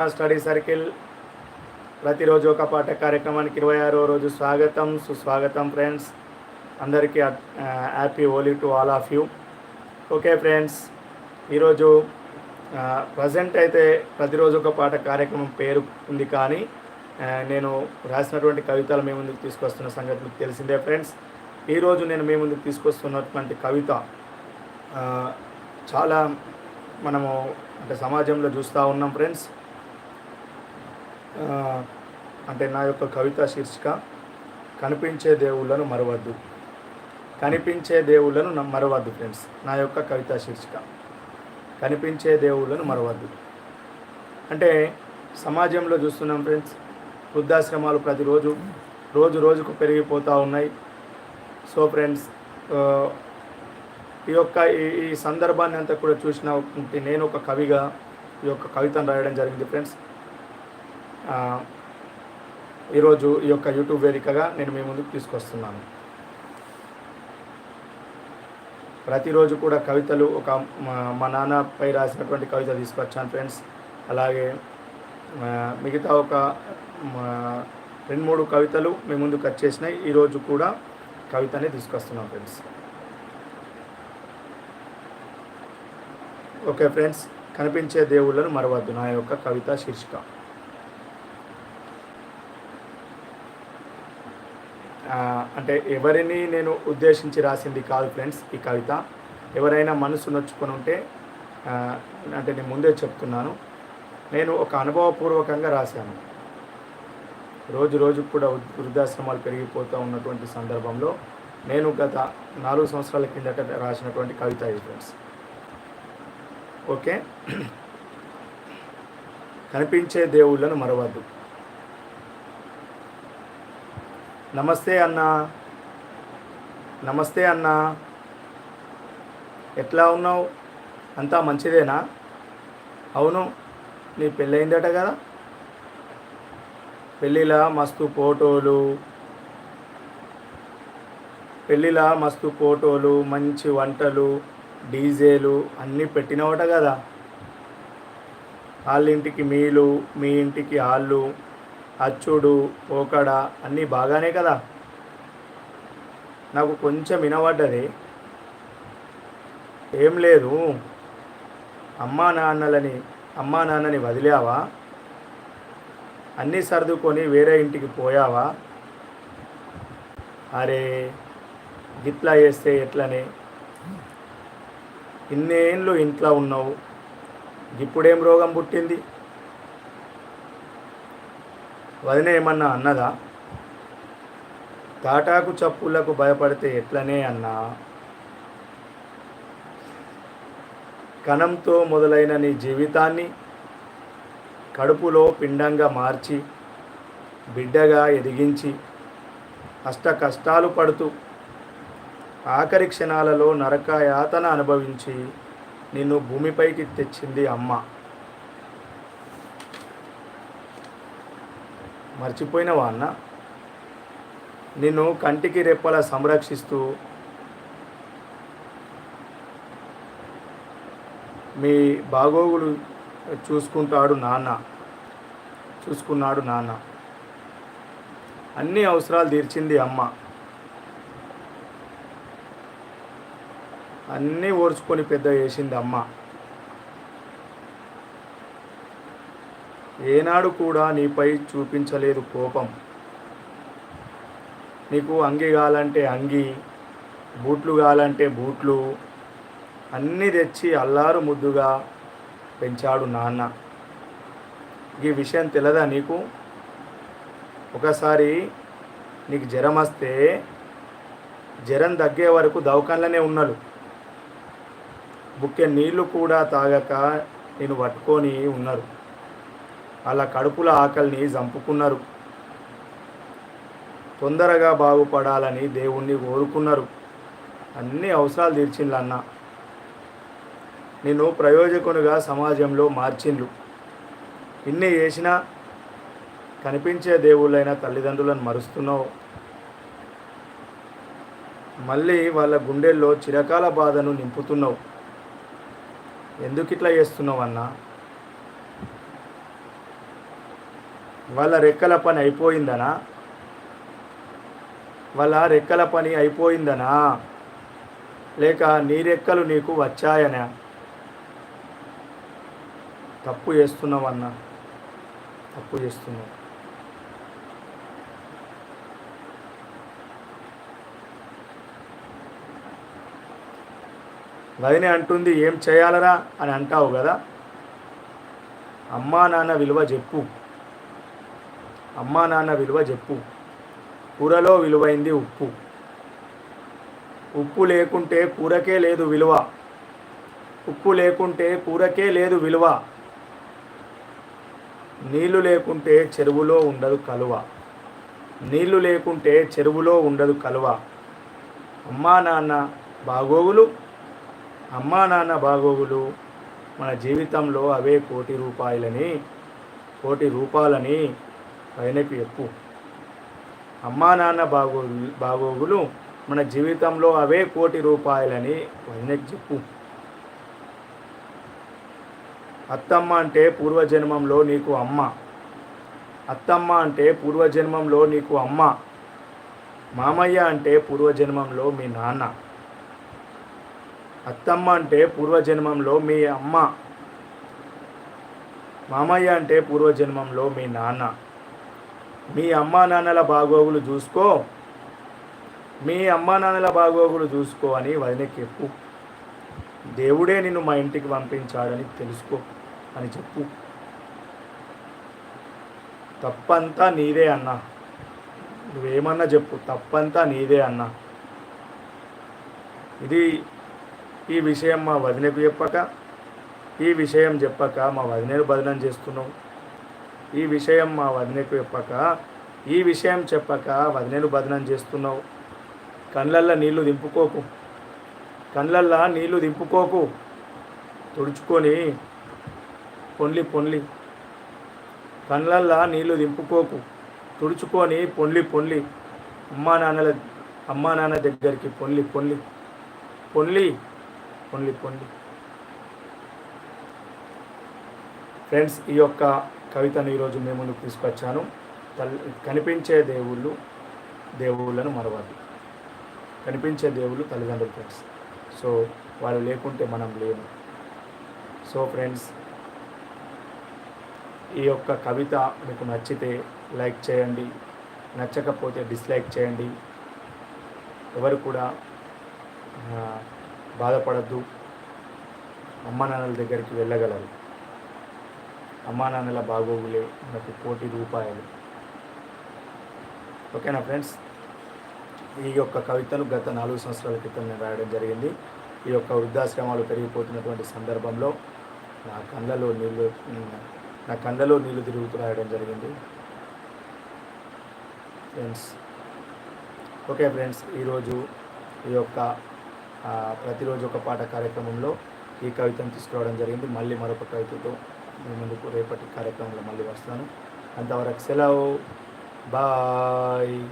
Study circle ప్రతిరోజు ఒక పాట కార్యక్రమానికి ఇరవై ఆరో రోజు స్వాగతం సుస్వాగతం ఫ్రెండ్స్ అందరికీ happy Holi to all of you okay friends ఈరోజు ప్రజెంట్ అయితే ప్రతిరోజు ఒక పాట కార్యక్రమం పేరు ఉంది కానీ నేను రాసినటువంటి కవితలు మీ ముందుకు తీసుకొస్తున్న సంగతి మీకు తెలిసిందే ఫ్రెండ్స్ ఈరోజు నేను మీ ముందుకు తీసుకొస్తున్నటువంటి కవిత చాలా మనము అంటే సమాజంలో చూస్తూ ఉన్నాం ఫ్రెండ్స్ అంటే నా యొక్క కవిత శీర్షిక కనిపించే దేవుళ్ళను మరవద్దు. కనిపించే దేవుళ్ళను మరవద్దు ఫ్రెండ్స్ నా యొక్క కవిత శీర్షిక. కనిపించే దేవుళ్ళను మరవద్దు. అంటే సమాజంలో చూస్తున్నాం ఫ్రెండ్స్ వృద్ధాశ్రమాలు ప్రతిరోజు రోజు రోజుకు పెరిగిపోతూ ఉన్నాయి. సో ఫ్రెండ్స్ ఈ యొక్క ఈ ఈ సందర్భాన్ని అంతా కూడా చూసిన నేను ఒక కవిగా ఈ యొక్క కవితను రాయడం జరిగింది ఫ్రెండ్స్ ఈరోజు ఈ యొక్క యూట్యూబ్ వేదికగా నేను మీ ముందుకు తీసుకొస్తున్నాను. ప్రతిరోజు కూడా కవితలు ఒక మా నాన్నపై రాసినటువంటి కవిత తీసుకొచ్చాను ఫ్రెండ్స్. అలాగే మిగతా ఒక రెండు మూడు కవితలు మీ ముందుకు వచ్చేసినాయి. ఈరోజు కూడా కవితని తీసుకొస్తున్నాం ఫ్రెండ్స్. ఓకే ఫ్రెండ్స్ కనిపించే దేవుళ్ళను మరవద్దు. నా యొక్క కవిత శీర్షిక. అంటే ఎవరిని నేను ఉద్దేశించి రాసింది కాదు ఫ్రెండ్స్ ఈ కవిత. ఎవరైనా మనసు నొచ్చుకొని ఉంటే అంటే నేను ముందే చెప్తున్నాను. నేను ఒక అనుభవపూర్వకంగా రాశాను. రోజు రోజు కూడా వృద్ధాశ్రమాలు పెరిగిపోతూ ఉన్నటువంటి సందర్భంలో నేను గత నాలుగు సంవత్సరాల కిందట రాసినటువంటి కవిత ఇది ఫ్రెండ్స్. ఓకే? కనిపించే దేవుళ్ళను మరవద్దు. నమస్తే అన్నా. నమస్తే అన్నా. ఎట్లా ఉన్నావు? అంతా మంచిదేనా? అవును నీ పెళ్ళయిందట కదా? పెళ్ళిలా మస్తు ఫోటోలు. పెళ్ళిలా మస్తు ఫోటోలు మంచి వంటలు డీజేలు అన్నీ పెట్టినవట కదా? వాళ్ళ ఇంటికి మీలు మీ ఇంటికి వాళ్ళు అచ్చుడు పోకడ అన్నీ బాగానే కదా? నాకు కొంచెం వినబడ్డది. ఏం లేదు. అమ్మా నాన్నలని అమ్మా నాన్నని వదిలావా? అన్నీ సర్దుకొని వేరే ఇంటికి పోయావా? అరే గిట్లా చేస్తే ఎట్లనే? ఇన్నేళ్ళు ఇంట్లో ఉన్నావు. ఇప్పుడేం రోగం పుట్టింది? వదిన ఏమన్నా అన్నదా? తాటాకు చప్పులకు భయపడితే ఎట్లనే అన్నా? కణంతో మొదలైన నీ జీవితాన్ని కడుపులో పిండంగా మార్చి బిడ్డగా ఎదిగించి అష్ట కష్టాలు పడుతూ ఆఖరి క్షణాలలో నరకయాతన అనుభవించి నిన్ను భూమిపైకి తెచ్చింది అమ్మ. మర్చిపోయినవా అన్న నిన్ను కంటికి రెప్పల సంరక్షిస్తూ మీ బాగోగులు చూసుకుంటాడు నాన్న చూసుకున్నాడు నాన్న. అన్ని అవసరాలు తీర్చింది అమ్మ. అన్నీ ఓర్చుకొని పెద్ద చేసింది అమ్మ. ఏనాడు కూడా నీపై చూపించలేదు కోపం. నీకు అంగి కావాలంటే అంగి బూట్లు కావాలంటే బూట్లు అన్నీ తెచ్చి అల్లారు ముద్దుగా పెంచాడు నాన్న. ఈ విషయం తెలదా నీకు? ఒకసారి నీకు జ్వరం వస్తే జ్వరం తగ్గే వరకు దవకాన్లనే ఉన్నాడు బుక్కె నీళ్ళు కూడా తాగక నేను పట్టుకొని ఉన్నారు. వాళ్ళ కడుపుల ఆకలిని చంపుకున్నారు. తొందరగా బాగుపడాలని దేవుణ్ణి కోరుకున్నారు. అన్ని అవసరాలు తీర్చిండ్లు అన్న. నిన్ను ప్రయోజకునిగా సమాజంలో మార్చిండ్లు. ఇన్ని చేసినా కనిపించే దేవుళ్ళైన తల్లిదండ్రులను మరుస్తున్నావు. మళ్ళీ వాళ్ళ గుండెల్లో చిరకాల బాధను నింపుతున్నావు. ఎందుకు ఇట్లా చేస్తున్నావు అన్నా? వాళ్ళ రెక్కల పని అయిపోయిందనా? వాళ్ళ రెక్కల పని అయిపోయిందనా? లేక నీ రెక్కలు నీకు వచ్చాయనా? తప్పు చేస్తున్నావన్నా తప్పు చేస్తున్నావు. వదిన అంటుంది ఏం చేయాలరా? అని అంటావు కదా? అమ్మా నాన్న విలువ చెప్పు. అమ్మా నాన్న విలువ చెప్పు. కూరలో విలువైంది ఉప్పు. ఉప్పు లేకుంటే కూరకే లేదు విలువ. ఉప్పు లేకుంటే కూరకే లేదు విలువ. నీళ్ళు లేకుంటే చెరువులో ఉండదు కలువ. నీళ్ళు లేకుంటే చెరువులో ఉండదు కలువ. అమ్మా నాన్న బాగోగులు. అమ్మా నాన్న బాగోగులు మన జీవితంలో అవే కోటి రూపాయలని కోటి రూపాయలని పైనకి చెప్పు. అమ్మా నాన్న బాగో బాగోగులు మన జీవితంలో అవే కోటి రూపాయలని పైనకి చెప్పు. అత్తమ్మ అంటే పూర్వజన్మంలో నీకు అమ్మ. అత్తమ్మ అంటే పూర్వజన్మంలో నీకు అమ్మ. మామయ్య అంటే పూర్వజన్మంలో మీ నాన్న. అత్తమ్మ అంటే పూర్వజన్మంలో మీ అమ్మ. మామయ్య అంటే పూర్వజన్మంలో మీ నాన్న. మీ అమ్మా నాన్నల బాగోగులు చూసుకో. మీ అమ్మా నాన్నల బాగోగులు చూసుకో అని వదినకి చెప్పు దేవుడే నిన్ను మా ఇంటికి పంపించాడని తెలుసుకో అని చెప్పు. తప్పంతా నీదే అన్నా. నువ్వేమన్నా చెప్పు. తప్పంతా నీదే అన్నా. ఇది ఈ విషయం మా వదినకు చెప్పక ఈ విషయం చెప్పక మా వదినను బదనం చేస్తున్నావు. ఈ విషయం మా వదినకు చెప్పక ఈ విషయం చెప్పక వదినను బదనం చేస్తున్నావు. కళ్ళల్లో నీళ్ళు దింపుకోకు. కళ్ళల్లో నీళ్ళు దింపుకోకు. తుడుచుకొని పొన్లి పొన్లి కళ్ళల్లో నీళ్ళు దింపుకోకు. తుడుచుకొని పొన్లి పొన్లి అమ్మా నాన్నల అమ్మా నాన్న దగ్గరికి పొన్లి పొన్లి పొన్లి పొన్లి పొన్లి ఫ్రెండ్స్ ఈ యొక్క కవితను ఈరోజు మేము ముందుకు తీసుకొచ్చాను. తల్ కనిపించే దేవుళ్ళు దేవుళ్ళను మరవద్దు. కనిపించే దేవుళ్ళు తల్లిదండ్రులు ఫ్రెండ్స్ సో వాళ్ళు లేకుంటే మనం లేము. సో ఫ్రెండ్స్ ఈ యొక్క కవిత మీకు నచ్చితే లైక్ చేయండి. నచ్చకపోతే డిస్లైక్ చేయండి. ఎవరు కూడా బాధపడద్దు. అమ్మ నాన్నల దగ్గరికి వెళ్ళగలరు. అమ్మా నాన్నల బాగోగులే మనకు కోటి రూపాయలు. ఓకేనా ఫ్రెండ్స్? ఈ యొక్క కవితను గత నాలుగు సంవత్సరాల క్రితం నేను రాయడం జరిగింది. ఈ యొక్క వృద్ధాశ్రమాలు పెరిగిపోతున్నటువంటి సందర్భంలో నా కళ్ళలో నీళ్ళు నా కళ్ళలో నీళ్ళు తిరుగుతూ రాయడం జరిగింది. ఫ్రెండ్స్ ఓకే ఫ్రెండ్స్ ఈరోజు ఈ యొక్క ప్రతిరోజు ఒక పాట కార్యక్రమంలో ఈ కవితను తీసుకురావడం జరిగింది. మళ్ళీ మరొక కవితతో మీ ముందుకు రేపటి కార్యక్రమంలో మళ్ళీ వస్తాను. అంతవరకు సెలవు. బాయ్.